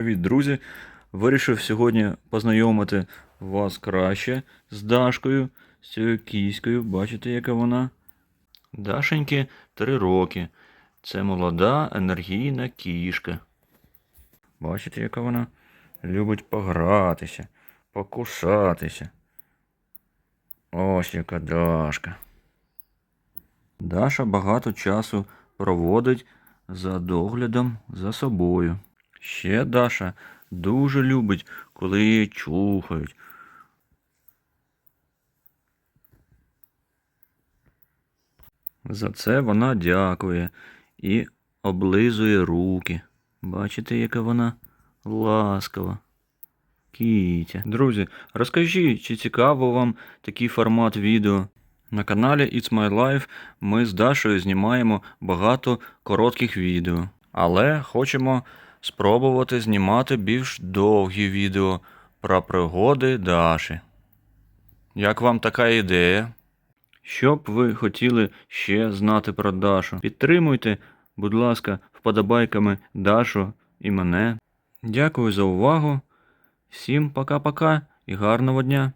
Привіт, друзі! Вирішив сьогодні познайомити вас краще з Дашкою, з цією кіською. Бачите, яка вона? Дашеньки 3 роки. Це молода енергійна кішка. Бачите, яка вона любить погратися, покусатися. Ось яка Дашка. Даша багато часу проводить за доглядом за собою. Ще Даша дуже любить, коли її чухають. За це вона дякує і облизує руки. Бачите, яка вона ласкава. Кітя. Друзі, розкажіть, чи цікаво вам такий формат відео? На каналі It's My Life ми з Дашою знімаємо багато коротких відео, але хочемо спробувати знімати більш довгі відео про пригоди Даші. Як вам така ідея? Що б ви хотіли ще знати про Дашу? Підтримуйте, будь ласка, вподобайками Дашу і мене. Дякую за увагу. Всім пока-пока і гарного дня!